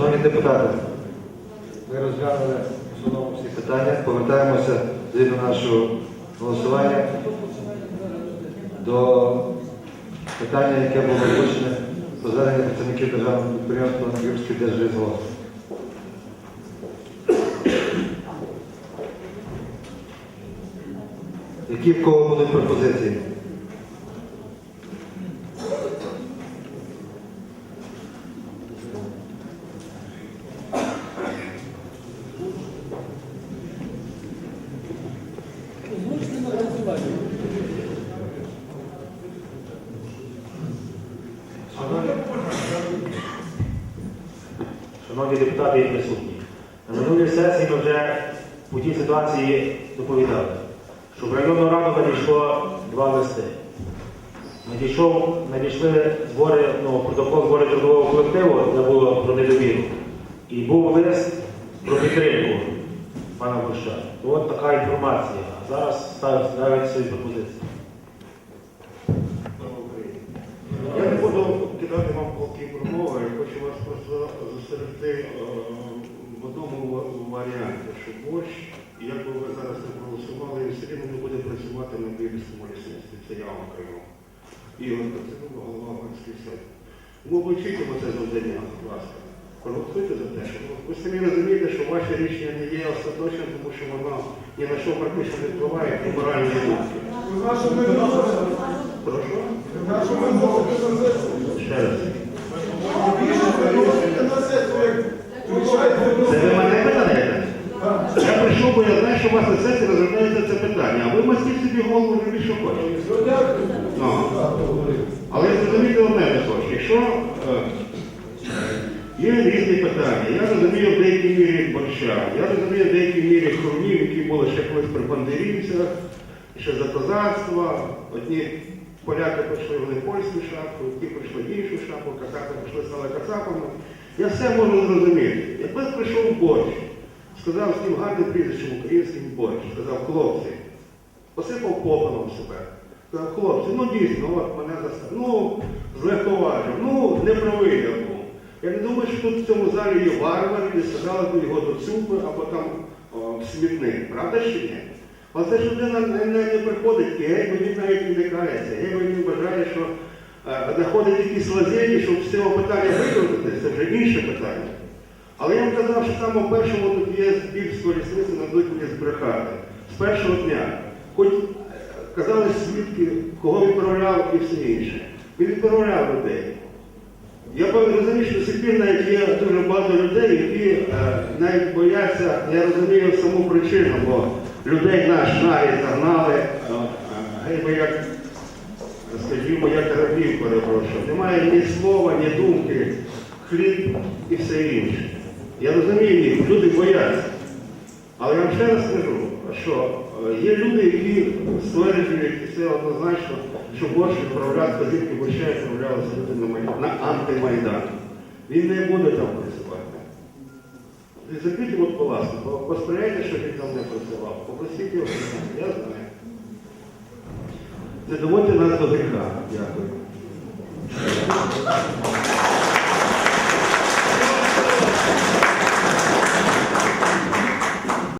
Шановні депутати, ми розглянули в основному всі питання. Повертаємося згідно нашого голосування до питання, яке було озвучене про звернення працівників державного підприємства Юрський держлісгосп. Які в кого будуть пропозиції? Шановні депутати і присутні, на минулій сесії ми вже по тій ситуації доповідали, що в районну раду надійшло два листи. Надійшов, надійшли збори, ну, протокол збори трудового колективу, де було про недовіру. І був лист про підтримку. От така інформація. А зараз ставить свої пропозиції. Я не буду кидати вам полки промови, я хочу вас просто зосередити е, в одному варіанті, що борщ, як би ви зараз не проголосували, все рівно не буде працювати на Більському лісництві, це я вам кажу. Ігор Коценко, голова громадської сад. Ми облучимо це завдання, будь ласка. Проголосуйте за те, що ви самі розумієте, що ваше рішення не є остаточним, тому що воно ні на що практично не впливає, і моральні думки. Прошу? Ще раз. Це ви мене питаєте? Я прийшов, бо я знаю, що у вас на сесії розглядається це питання, а ви мастіть собі голову робіть, що хочете. Ну. Є різні питання, я розумію в деякій мірі борща, я розумію в деякій мірі хрунів, які були ще колись при бандерівцях, ще за козацтва. Одні поляки прийшли вони польську шапку, ті прийшли іншу шапку, кацапи прийшли стали кацапами. Я все можу зрозуміти. Якби прийшов борщ, сказав з тим гарним прізвищем українським борщ, сказав, хлопці, посипав попелом себе. Сказав, хлопці, ну дійсно, от мене заставили. Ну, злегковажив, ну, не правий я. Не думаю, що тут в цьому залі є варвари, і сказали б його до цупи або там в смітник. Правда чи ні? Але це ж людина не, не, не приходить, і геть він навіть не кається. Геть він вважає, що е, знаходить якісь лазейки, щоб з цього питання викрутити, це вже інше питання. Але я вам казав, що там у першому тут є більського лісництва надуть мені збрехати. З першого дня. Хоч е, казали свідки, кого відправляв і все інше. Він відправляв людей. Я розумію, що до сих пір навіть є дуже багато людей, які е, навіть бояться, я розумію саму причину, бо людей наш навіть загнали, е, е, як, скажімо, як рабів перепрошую. Немає ні слова, ні думки, хліб і все інше. Я розумію люди бояться. Але я вам ще раз скажу, що є люди, які стверджують і це однозначно, що борщ відправляв, вказівки борща відправлялися люди на, Май- на антимайдан. Він не буде там працювати. І Закрийте, от, будь ласка, по- посприяйте, щоб він там не працював. Попросіть його, я знаю. Не доводьте нас до гріха. Дякую.